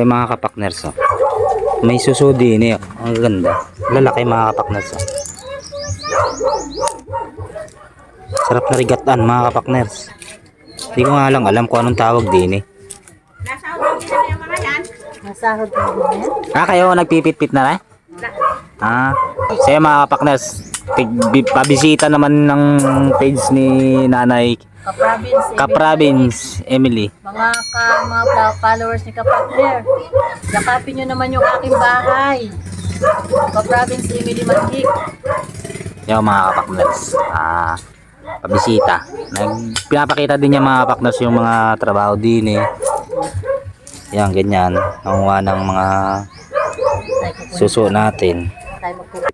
Yung mga kapakners oh. May suso din eh. Ang ganda. Lalaki mga kapakners oh. Sarap na rigatan mga kapakners. Hindi ko nga lang alam kung anong tawag din eh. Nasahod ka din yan? Ah, kayo nagpipit-pit na rin? Ah, siya mga kapakners. Pabisita naman ng page ni Nanay Ka-province. eh, Kaprabins Emily. Mga ka, mga followers ni Kapatner. Yakapin nyo naman yung aking bahay. Ka-province Emily Manhik. Yung mga kapakners. Ah, pabisita. Nag, pinapakita din niya mga kapakners yung mga trabaho din eh. Yan, ganyan. Nanguha ng mga suso natin.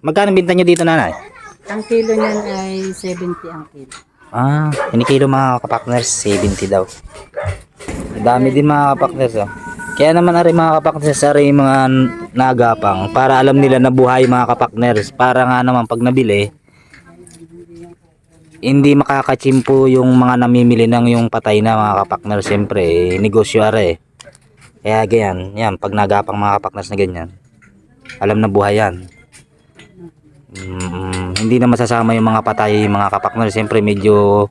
Magkano binta niyo dito nanay? Ang kilo niyan ay 70 ang kilo. Ah, kinikilo mga kapakners, 70 daw. Dami din mga kapakners oh. Kaya naman ari mga kapakners, ari mga nagapang para alam nila na buhay mga kapakners. Para nga naman pag nabili, hindi makakachimpo yung mga namimili ng yung patay na mga kapakners. Siyempre, eh, negosyo ari eh. Kaya ganyan, yan, pag nagapang mga kapakners na ganyan, alam na buhay yan. Mm, hindi na masasama yung mga patay, mga kapakners. Siyempre, medyo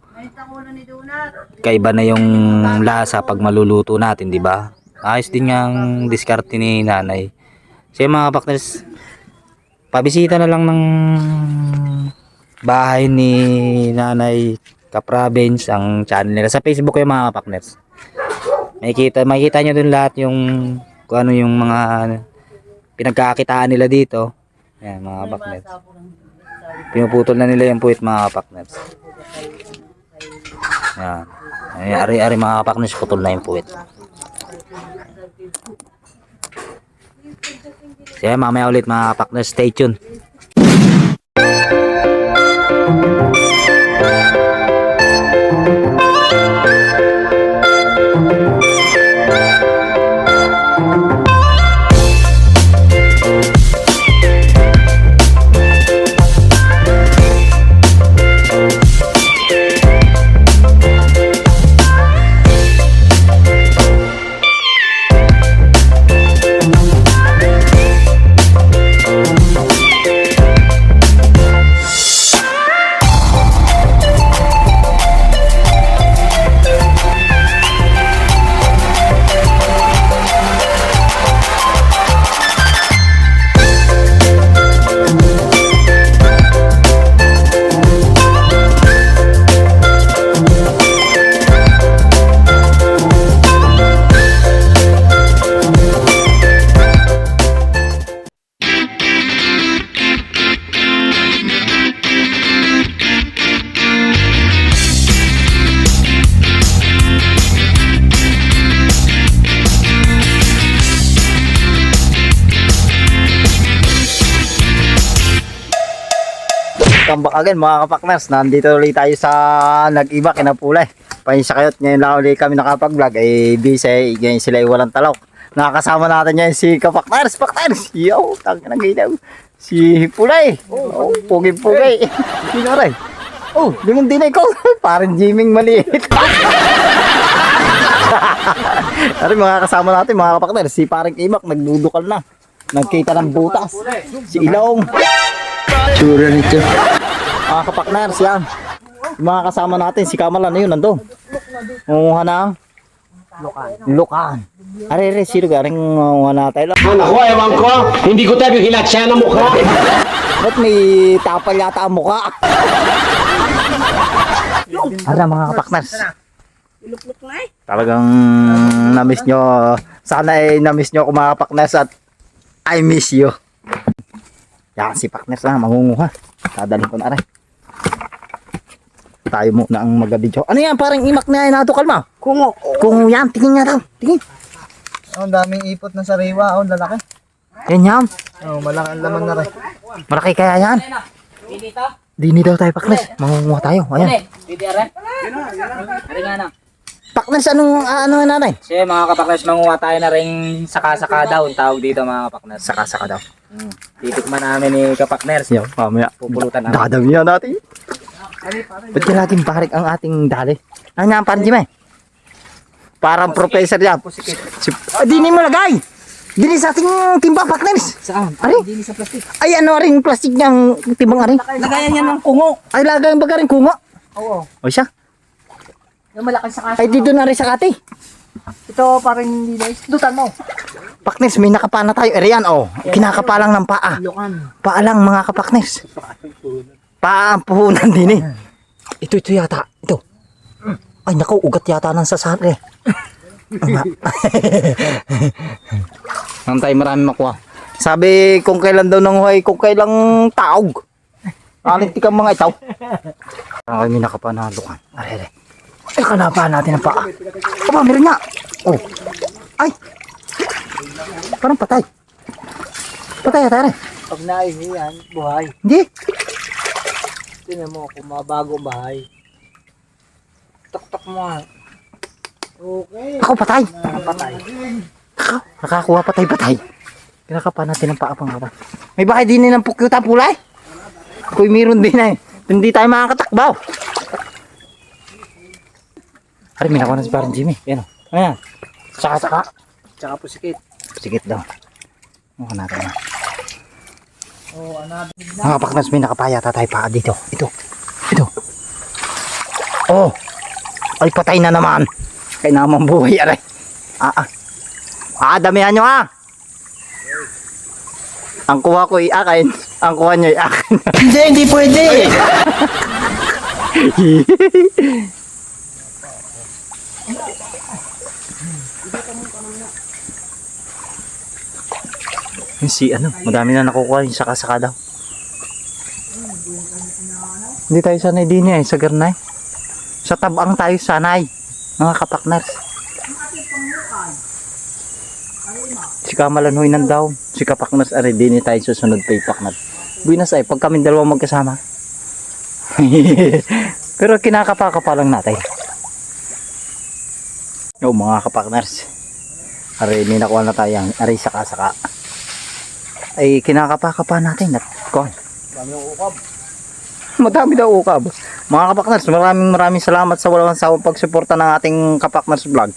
kaiba na yung lasa pag maluluto natin, di ba? Ayos din yung diskarte ni nanay. So yung mga kapakners, pabisita na lang ng bahay ni nanay Kaprovince ang channel nila. Sa Facebook yung mga kapakners. Makikita, makikita nyo dun lahat yung kung ano yung mga pinagkakitaan nila dito. Yan, mga kapakners. Pinuputol na nila yung puwit mga kapakners. Yan. Ay, ari-ari mga kapakners, putol na yung puwit. Sige, mamaya ulit mga kapakners, stay tuned. Again mga kapakners. Nandito ulit tayo sa nag-iba kinapulay. Pahinsa kayo at ngayon lang ulit kami nakapag-vlog. Eh, busy. Ngayon sila ay walang talaw. Nakakasama natin ngayon si kapakners. Pakners! Yo! Tangin ang ginaw. Si Pulay. Oh, pugi-pugi. Sino rin? Oh, limang dinay ko. Parang Jiming maliit. Ari mga kasama natin mga kapakners. Si parang Imak nagdudukal na. Nagkita ng butas. Si Ilong. Tsura nito. Mga kapakners yan. Yung mga kasama natin, si Kamal ano yun, nandun. Munguha ng Lukan. Lukan. Are, are, sino ka? Ring munguha natin. Ano ko, ewan ko. Hindi ko tayo hilatsya ng mukha. Ba't may tapal yata ang mukha? Ara mga kapakners. Talagang na-miss nyo. Sana ay na-miss nyo kung mga kapakners at I miss you. Yan si Pakners na, mangunguha. Dadalhin ko na aray. Tayo muna ang magabidyo. Ano yan? Parang imak na yan nato kalma. Kungo. Kungo yan. Tingin nga daw. Tingin. Oh, ang daming ipot ng sariwa. Oh, ang lalaki. Yan yan. Oh, malaki ang laman na rin. Malaki kaya yan. Dini daw tayo Pakners. Mangunguha tayo. Ayan. Pakners, anong ano na natin? Kasi mga kapakners, manguha tayo na rin saka-saka daw. ang Tawag dito mga kapakners. Saka-saka daw. Mm. Titikman namin ni kapakners. Yo, mamaya. Pupulutan namin. Dadamihan natin. Ba't natin parik ang ating dali? Ano ang mo eh? Parang professor yan. Si, ah, di mo lagay! Dili sa ating timba, partners. Saan? Ari? Hindi sa plastic. Ay, ano rin plastic niyang timbang ari? Lagayan yan ng kungo. Ay, lagay ba ka rin kungo? Oo. O siya. Yung malaki sa kaso. Ay, dito na rin sa kati. Ito parang hindi na. Dutan mo. Paknes, may nakapa na tayo. Ere yan, oh. Kinakapa lang ng paa. Lukan. Paa lang, mga kapaknes. Paa ang puhunan din eh. Ito, ito yata. Ito. Ay, naku, ugat yata ng sasari. Nga. Ang tayo marami makuha. Sabi, kung kailan daw nang huway, kung kailang taog. Alit ka mga itaw. Parang kami nakapanalukan. Are, are. Ay, kanapa natin ang paa. Aba, meron nga. Oh. Ay. Parang patay. Patay ata rin. Pag naihi yan, buhay. Hindi. Tingnan mo kung mabago ang bahay. Tok-tok mo nga. Okay. Ako patay. Patay. Ako, nakakuha patay-patay. Kinakapa natin ang paa pang kapal. May bahay din ng pukyuta pulay. Kuy meron din eh. Hindi tayo makakatakbaw. Ari, may nakuha na si parang Jimmy. Yan o. Ayan. Saka, saka. Tsaka po sikit. Sigit daw. Mukha natin na. Oh, another. Mga paknas, may nakapaya tayo paa dito. Ito. Ito. Oh. Ay, patay na naman. Kaya naman buhay, aray. Ah, ah. Ah, damihan nyo ah. Ang kuha ko ay akin. Ang kuha nyo ay akin. Hindi, hindi pwede. Yung si ano, madami na nakukuha yung saka-saka daw. Hindi tayo sanay din eh, sa Garnay. Sa tabang tayo sanay, mga kapakners. Si Kamalanhoy ng daw, si kapakners ari din tayo susunod pa ipaknat. Buinas ay, pag kami dalawa magkasama. Pero kinakapakapa lang natin. Yo mga kapakners. Ari, may nakuha na tayo ang ari saka-saka ay kinakapa-kapa natin at kon. Madami daw ukab. Mga kapakners, maraming maraming salamat sa walang sawang pagsuporta ng ating kapakners vlog.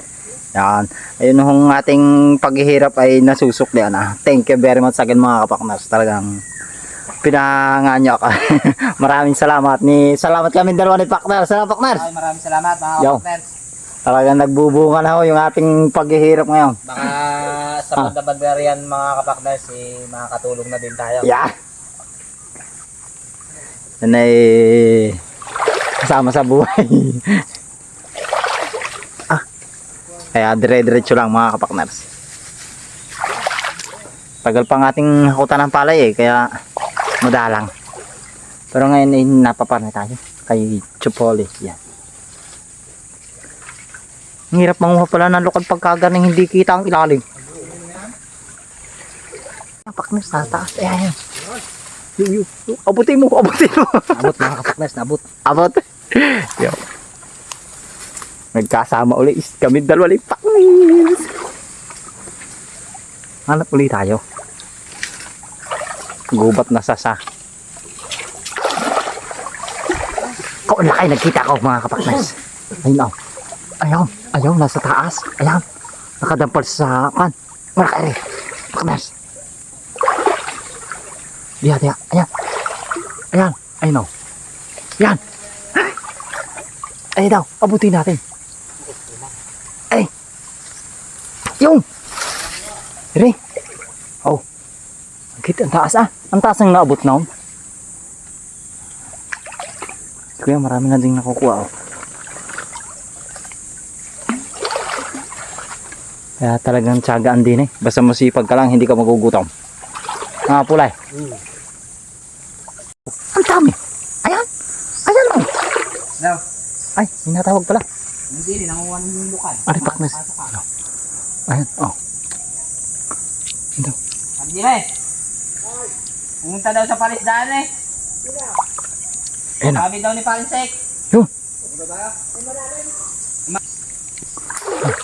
Yan. Ayun hong ating paghihirap ay nasusuklian ah. Thank you very much sa akin mga kapakners. Talagang pinanganyo ako. maraming salamat ni salamat kami dalawa ni Pakners. Salamat Pakners. Ay, maraming salamat mga Yo. Talagang nagbubunga na ho yung ating paghihirap ngayon. Baka sa pagdabag na riyan mga kapakners, eh, makakatulong na din tayo. Yeah. Yan ay kasama sa buhay. ah. Kaya dire-diretso lang mga kapakners. Tagal pang ating hakutan ng palay eh, kaya madalang. Pero ngayon ay napaparni tayo kay Chupoli. Yan. Ang hirap manguha pala ng lukad pagka ganang hindi kita ang ilalim. Kapakners, tataas. Ayan, ayan. Yung, yung, yung, abutin mo, abutin mo. Abot mga kapakners, nabot. Abot. Yo. Nagkasama uli is kami dalawa ni Paknis. Hanap uli tayo. Gubat na sasa. Kau laki nagkita ko mga kapaknes. Ayun oh. Ayaw, ayaw nasa taas. Ayan. Nakadampal sa kan. Malaki rin. Paknes. Diya, diya. Ayan. Ayan. Ayun oh. Yan. Ay daw, abutin natin. Ay. Yung. Re. Oh. Ang kit, ang taas ah. Ang taas ang naabot na. Kuya, marami na din nakukuha oh. Kaya talagang tiyagaan din eh. Basta masipag ka lang, hindi ka magugutom. Mga pulay. Ang dami. Ayan. Ayan oh. No. Ay, may natawag pala. Hindi, nanguha ng yung lukan. Ari, paknas. Ayan, oh. Ito. Hindi na eh. Pumunta daw sa palisdaan eh. Ayan na. Sabi daw ni Palinsek. Yun. Ah,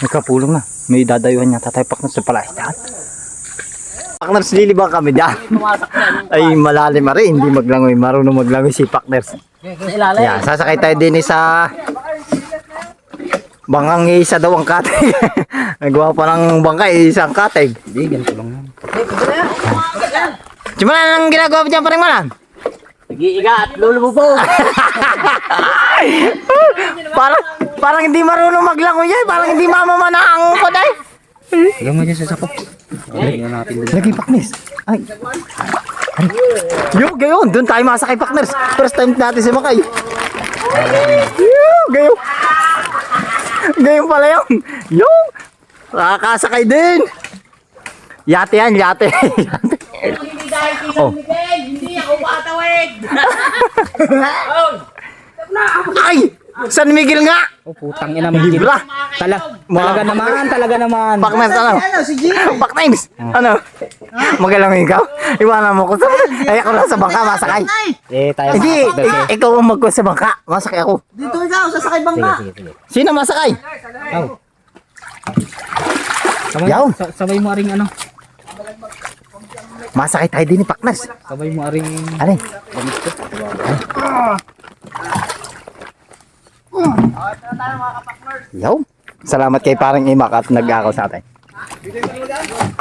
may kapulong na. May dadayuhan niya. Tatay paknas sa palaistaan. Pakners, lilibang kami dyan. Ay, malalim na rin. Hindi maglangoy. Marunong maglangoy si Pakners. Ilalim. Ayan, sasakay tayo din sa Bangkang isa daw ang kateg. Nagawa pa ng bangka, isang kateg. Hindi, ganito lang yan. Simula nang ginagawa pa dyan parang malan. Nag-iiga at lulubog. parang, parang hindi marunong maglangoy yan. Parang hindi mamamana ang koday. Alam mo dyan sa sapo. Lagi paknis. Ay. Ay. Yo, gayon. Doon tayo masakay pakners. First time natin si Makay. Yo, gayon. Gayon pala yun. Yo. Nakakasakay din. Yate yan, yate. Hindi dahil kay Oh. Hindi ako patawid. Ay! San Miguel nga! Oh, putang ina. Libra! Tala, talaga naman, talaga naman. Pakners, ano? Ano, si Gino? Pakners! Ano? Magalang ikaw? Iwanan mo ko sa... Ay, ako lang sa bangka, masakay. Eh, tayo Hindi, ikaw ang magkuha sa bangka. Masakay ako. Dito ikaw, sasakay bangka. Sino masakay? Sabay, Yaw. sa- sabay mo aring ano? Masakay tayo din ni Paknas. Sabay mo aring Alin? Yaw. Salamat kay parang imak at nag-ako sa atin.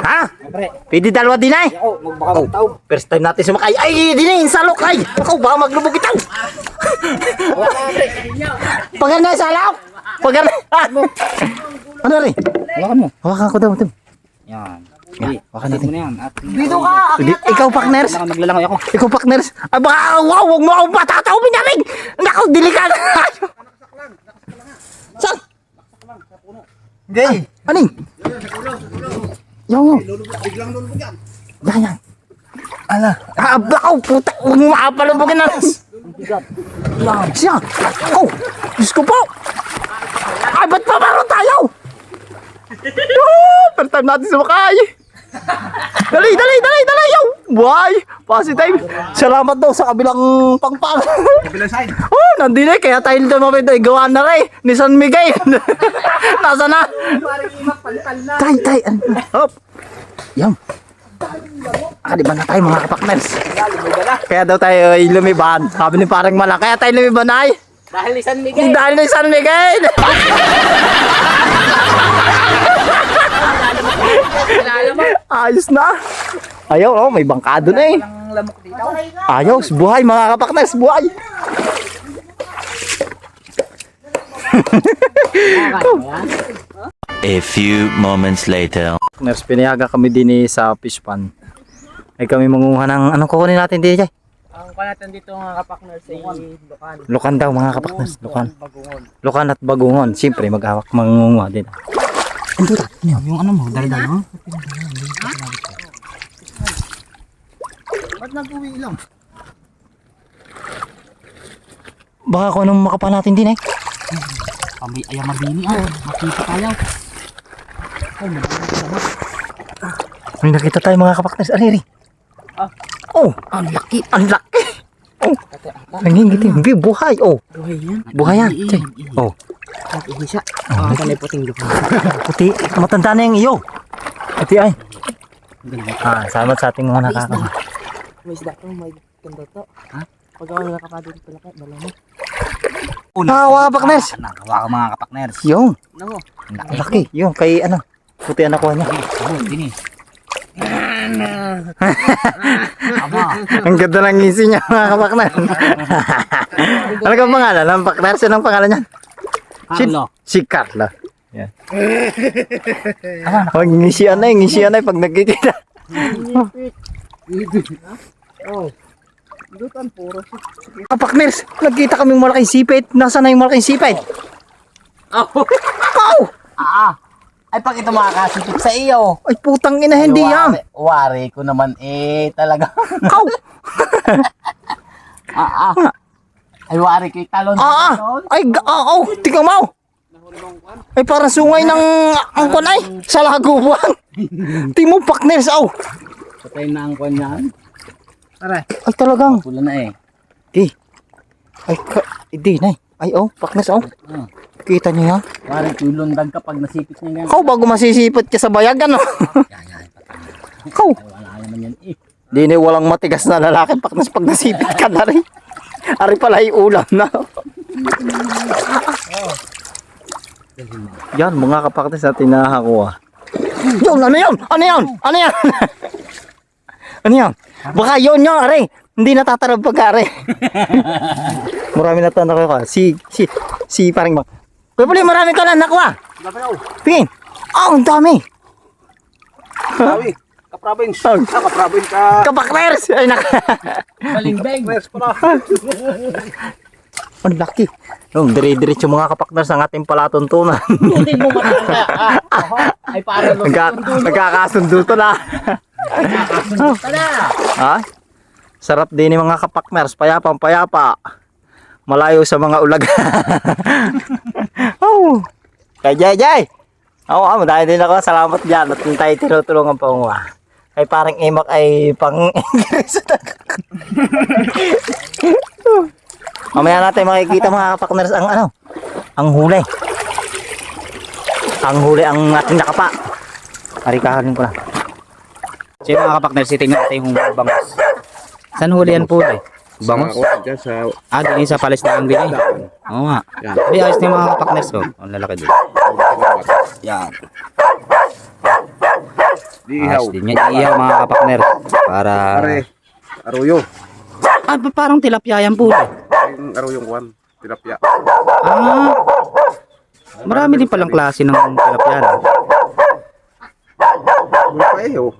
Ha? Pwede dalawa din ay. Oh, magbaka magtaw. First time natin sumakay. Ay, din ay, salok ay. Ako, baka maglubog itaw. Pagar na sa alak. Pagar na. Ano rin? Hawakan mo. Hawakan ko daw. ito. Yan. Dito natin. na Dito ka, Hindi, ikaw, partners. Maglalangoy ako. Ikaw, partners. Ay, baka, wow, huwag mo akong patataw, minamig. Naku, delikado. Saan? Hindi. Aning? Yo, yo. Yan, yan. Ala. Ah, bakaw, puta. Huwag mo makapalubugin na. Yan, siya. Oh, Diyos ko po. Ay, ba't pa meron tayo? Oh, first time natin sumakay. Dali, dali, dali, dali, yo. Buhay. Positive. Salamat daw sa kabilang pangpang. Kabilang side. Oh, nandun eh. Kaya tayo dito mamit ay gawa na rin. Ni San Miguel. Nasa na? Tay, tay. Hop. Yan. Ah, di ba na tayo mga kapakners? Kaya daw tayo ay lumiban. Sabi ni parang mala. Kaya tayo lumiban ay. Dahil ni San Miguel. Dahil ni San Miguel. Ayos na. Ayaw, oh, may bangkado na eh. Ayos, buhay mga kapakners, buhay. A few moments later. Nurse, pinayaga kami din eh sa fish pan. Ay kami manguha ng anong kukunin natin din, Jay? Ang kanatan dito mga kapakners ay Lukan. Lukan daw mga kapakners, lukan. Bagungon. Lukan at bagungon. Siyempre, maghawak mangunguha din. Ando ta. Yung ano mo, dal-dal mo. Ba't nag-uwi lang? Baka kung anong makapa natin din eh. Pamay ayang mabini ah. Makita tayo. May nakita tayo mga kapakners. Ariri. Ah. Oh, ang laki. Ang laki. Oh. Nangingiti. Hindi, buhay. Oh. Buhay yan. Buhay yan. Jay. Oh. Ihi siya. Ah, uh, kanay puting lupa. Puti. Matanda na yung iyo. Puti ay. Ah, salamat sa ating mga nakakama. May isda to, may ganda to. Ha? Pag ako nakapadin pala ka, dala mo. Ah, mga kapakners. Nakawa ka mga kapakners. Yung. Nako. Ang laki. Yung kay ano. Puti ang nakuha niya. Oh, dini. Ang ganda ng ngisi niya mga kapakner. ano ka pangalan? Ang pakner siya ng pangalan niya? Si, Carlo. si Carla. Yan. Pag ngisian na, ngisian na pag nagkikita. Dutan, puro. Kapakners, nagkita kaming malaking sipit. Nasaan na yung malaking sipit? Oh! Ah. Ay pag ito makakasipit sa iyo. Ay putang ina, hindi yan. Wari, wari ko naman eh talaga. Kaw! ah, ah. Ay wari ko yung talon. Ah, ah. Ay, ga- ah, oh, tingnan mo. Ay, parang sungay ng angkon ay. Sa lagubuan. Tingnan mo, pakners, oh. Patay na ang kwan yan. Tara. Ay, talagang. Pula na eh. Di. Ay, ka, di na. Ay, oh, paknes, oh. Ah. Kita niyo yan? Wari ko yung lundag kapag nasipit niya yan. Ikaw, bago masisipot ka sa bayag, ano? Yan, yan. Ay, wala naman yan eh. Di na walang matigas na lalaki, paknes pag nasipit ka na rin. Ari pala yung ulam na. Yan, mga kapaknes natin nakakuha. Yun, ano yun? Ano yun? Ano yan? Ano yan? Baka yun yun, are. Hindi natatarab pagka, are. marami na tanong ko. Si, si, si paring bang. Kuya Puli, marami ka na nakuha. Tingin. Oh, ang dami. Sabi, ka-province. Oh. Ah, ka-province ka. Kapakners! Ay, nak. Malingbeng. Province pala. Ang laki. Yung dire-diretso mga kapakners ang ating palatuntunan. Hindi mo matanda. Ah, ay para lo. Nagka, nagkakasundo to na. Ha? Sarap din ni mga kapakners. Payapang payapa. Malayo sa mga ulag. oh. Kay Jay Jay. Oo, oh, dahil din ako. Salamat dyan. At tayo tinutulungan pa mo. Ay parang imak ay pang Ingles. Mamaya natin makikita mga kapakners ang ano. Ang huli. Ang huli ang ating nakapa. Harikahanin ko na. So yung mga kapakner, sitingnan natin yung bangos. Saan huli yan po eh? Bangos? Sa, dyan sa, Ah, din sa palis na ang bili. Oo nga. Hindi, ayos na yung mga kapakners ko. Ang lalaki din. Yan. Ayos din yan. Iihaw mga kapakner. Para... Pare, aruyo. Ah, ba- parang tilapia yan po eh. Yung aruyong kwan. Tilapia. Ah. Marami din palang klase ng tilapia. no? May pa eh, oh.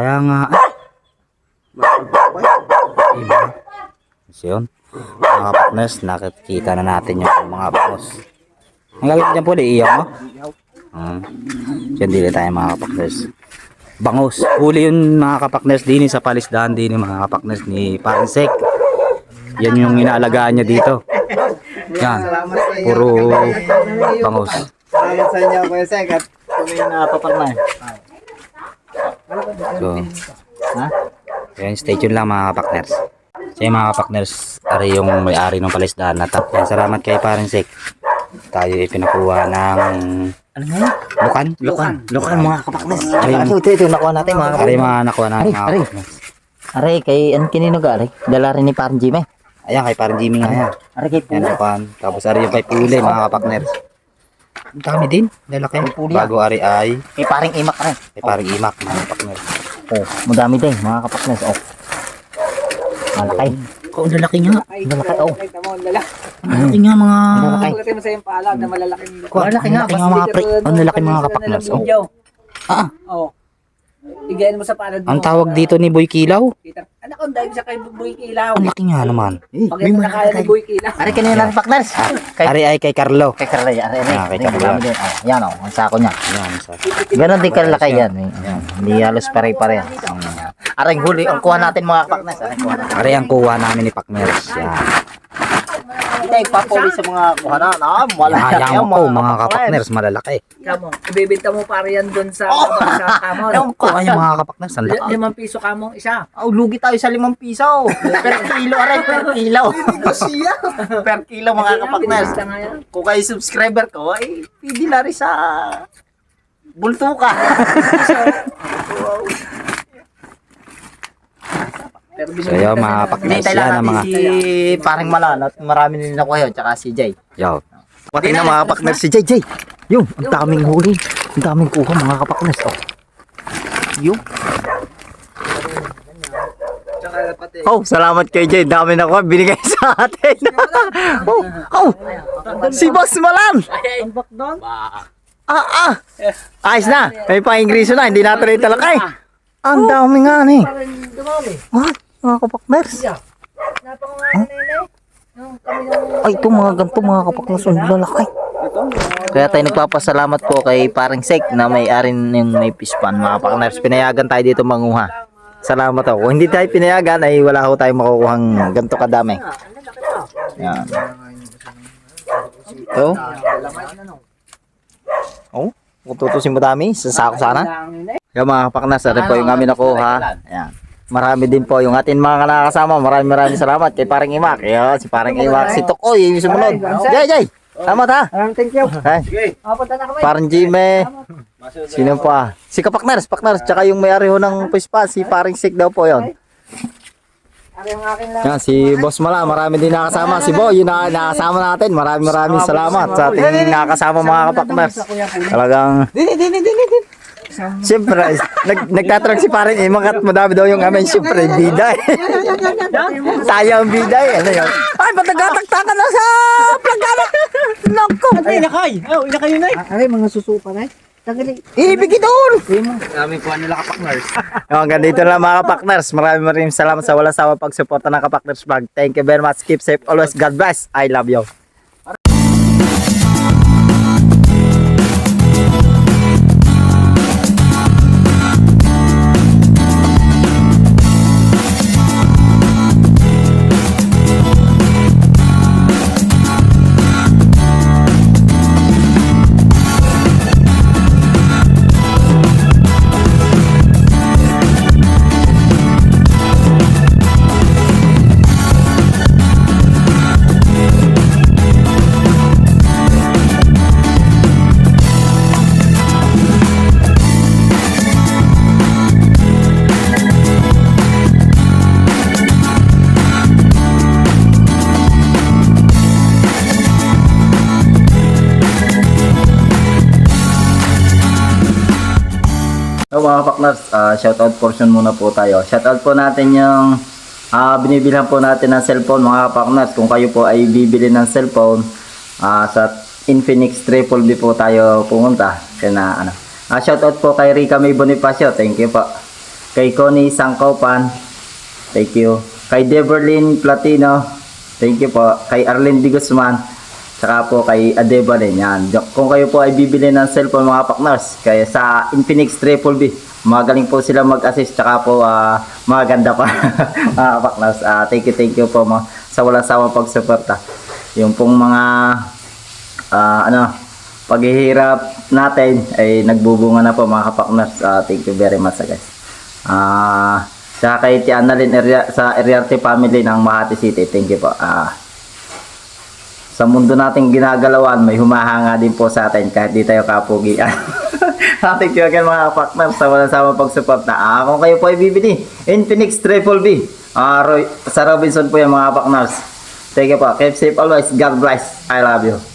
Kaya nga, ah, Masarap pa iba. So yun. Mga kapakners, nakikita na natin yung mga bangos. Ang gagawin dyan po, iihaw mo? Ah. Diyan din tayo mga kapakners. Bangos. Huli yun mga kapakners din sa palisdahan din mga kapakners ni Pansek. Yan yung inaalagaan niya dito. Yan. Puro bangos. Salamat sa inyo, Kuya Sek, at kami na paparnay. So, Ha? Yan, stay tuned lang mga kapakners. So yung mga kapakners, ari yung may-ari ng palisdahan na tap. Yan, salamat kay Parensek. Tayo ipinakuha ng Ano nga lukan. Lukan. Lukan, mga kapaknes. Ari, Ito, ito, ito, nakuha natin mga ari kapaknes. mga nakuha na Ari, mga ari. kapakners. Aray, kay, ano kinino aray? Dala rin ni Parang Jimmy. Ayan, kay Parang Jimmy nga yan. Aray, kay Yan, Pula. lukan. Tapos ari yung kay Pule, mga kapakners. Ang dami din. Lalaki. Bago ari ay Kay Parang Imak rin. kay Parang Imak, mga kapakners. Oh, madami din, mga kapaknes. Oh. Malaki. Oh, ang lalaki nga. Malaki, oh. Ang lalaki nga mga... Malaki. Kulati mo sa yung paalag na malalaking Ang lalaki nga. Ang. Ang lalaki mga kapakners. Oh. Ah, Oo. Igayin mo sa palad mo. ang tawag dito ni Boy Kilaw. Peter. Anak ko, dahil siya kay Boy Kilaw. Ang laki nga naman. Eh, Pag ito na kaya ni Boy Kilaw. Aray, kanino lang kapaknes? Kay, Ari ay kay Carlo. kay Carlay, aray, aray. Ah, kay Aray, Carla. madami din. Oh, yan, ang sako niya. Yan, sa... Ganon din kalaki yan. eh. Yan. Hindi halos pare-pare. Aray, huli. Ang kuha natin mga natin. Ari ang kuha namin ni Pakmers. Yan. Hindi, papuli sa mga kuhanan. Ah, malaki Hayaan mo po mga kapakners, malalaki. Kamo, ibibenta mo pare yan doon sa Oh! sa kamo. Yung Kuha yung mga kapakners, ang laki. Limang piso kamo isa. Oh, lugi tayo sa limang piso. per kilo, aray, per kilo. per kilo mga kapakners. Kung kayo subscriber ko, ay pwede na rin sa bulto ka. Pero So yun mga Hinihintay yan ang mga... si parang malan at marami din nakuha yun, tsaka si Jay. Yo. Pati na mga kapakners si Jay, Jay. Yung, ang daming huli. Ang daming kuha mga kapakners. Oh. Yung. Oh, salamat kay Jay. Dami na ko binigay sa atin. oh, oh. Si Boss Malan. Doon. Ah, ah. Ayos na. May pang-ingreso na. Hindi natin rin talakay. Ang dami nga ni. Parang. What? Mga kapakners. Napangungain na yun eh. Yung Ay, ito mga ganito mga kapakners. Ang lalaki. Kaya tayo nagpapasalamat po kay Paring Sek na may-ari ng may pispan mga kapakners. Pinayagan tayo dito manguha. Salamat ako. Kung hindi tayo pinayagan ay wala ko tayong makukuhang ganito kadami. Yan. Ito. Oh, kung tutusin mo dami, sa sako sana. Yung mga kapaknas, rin po yung amin nakuha. Ayan. Marami din po yung atin mga nakakasama. Maraming maraming salamat kay Paring Imak. Ayan, si Paring Imak. Si Tokoy, yung sumunod. Jay, Jay. Salamat ha. Thank you. Ay, punta na kami. Paring Jimmy. Sino pa? Si Kapaknars, Paknars. Tsaka yung may-ari ho ng Puspa, si Paring Sik daw po yon. Yan, si Boss Mala, marami din nakasama. Si Bo, yun na nakasama natin. Maraming maraming salamat sa ating nakasama mga kapakners. Talagang... Siyempre, nag, nagtatrag si parin eh, makat madami daw yung amin. Siyempre, bida eh. Tayo ang bida eh. Ano yun? Ay, ba't nagtataktakan na sa plagana? Naku! Ay, inakay! Oh, inakay yun eh. Ay, mga susupa na eh. Tagali. Ibigay doon! Kami po nila kapakners. Hanggang dito lang mga kapakners. Maraming maraming salamat sa walang sawa pagsuporta ng kapakners vlog. Thank you very much. Keep safe always. God bless. I love you. Mga kapakners, uh, shoutout portion muna po tayo. Shoutout po natin yung ah binibilhan po natin ng cellphone mga kapakners. Kung kayo po ay bibili ng cellphone, ah sa Infinix Triple B po tayo pumunta. Kaya na, ano. Ah shoutout po kay Rica May Bonifacio, thank you po. Kay Connie Sangkopan, thank you. Kay Deverlin Platino, thank you po. Kay Arlene Di Guzman, Saka po kay Adeba rin yan. Kung kayo po ay bibili ng cellphone mga partners, kaya sa Infinix Triple B, magaling po sila mag-assist tsaka po ah, maganda pa mga partners. Ah, thank you, thank you po mga, sa walang sawang pagsuporta. Yung pong mga ah, ano, paghihirap natin ay nagbubunga na po mga kapakners. Ah, thank you very much guys. Ah, Tsaka kay Tia Annalyn Eria- sa Eriarte family ng Makati City. Thank you po. Ah, sa mundo nating ginagalawan, may humahanga din po sa atin kahit di tayo kapugian. Thank you again mga partners sa walang sama pag-support na. Ah, kung kayo po ay bibili, Infinix Triple B. Ah, Roy, sa Robinson po yung mga partners. Thank you po. Keep safe always. God bless. I love you.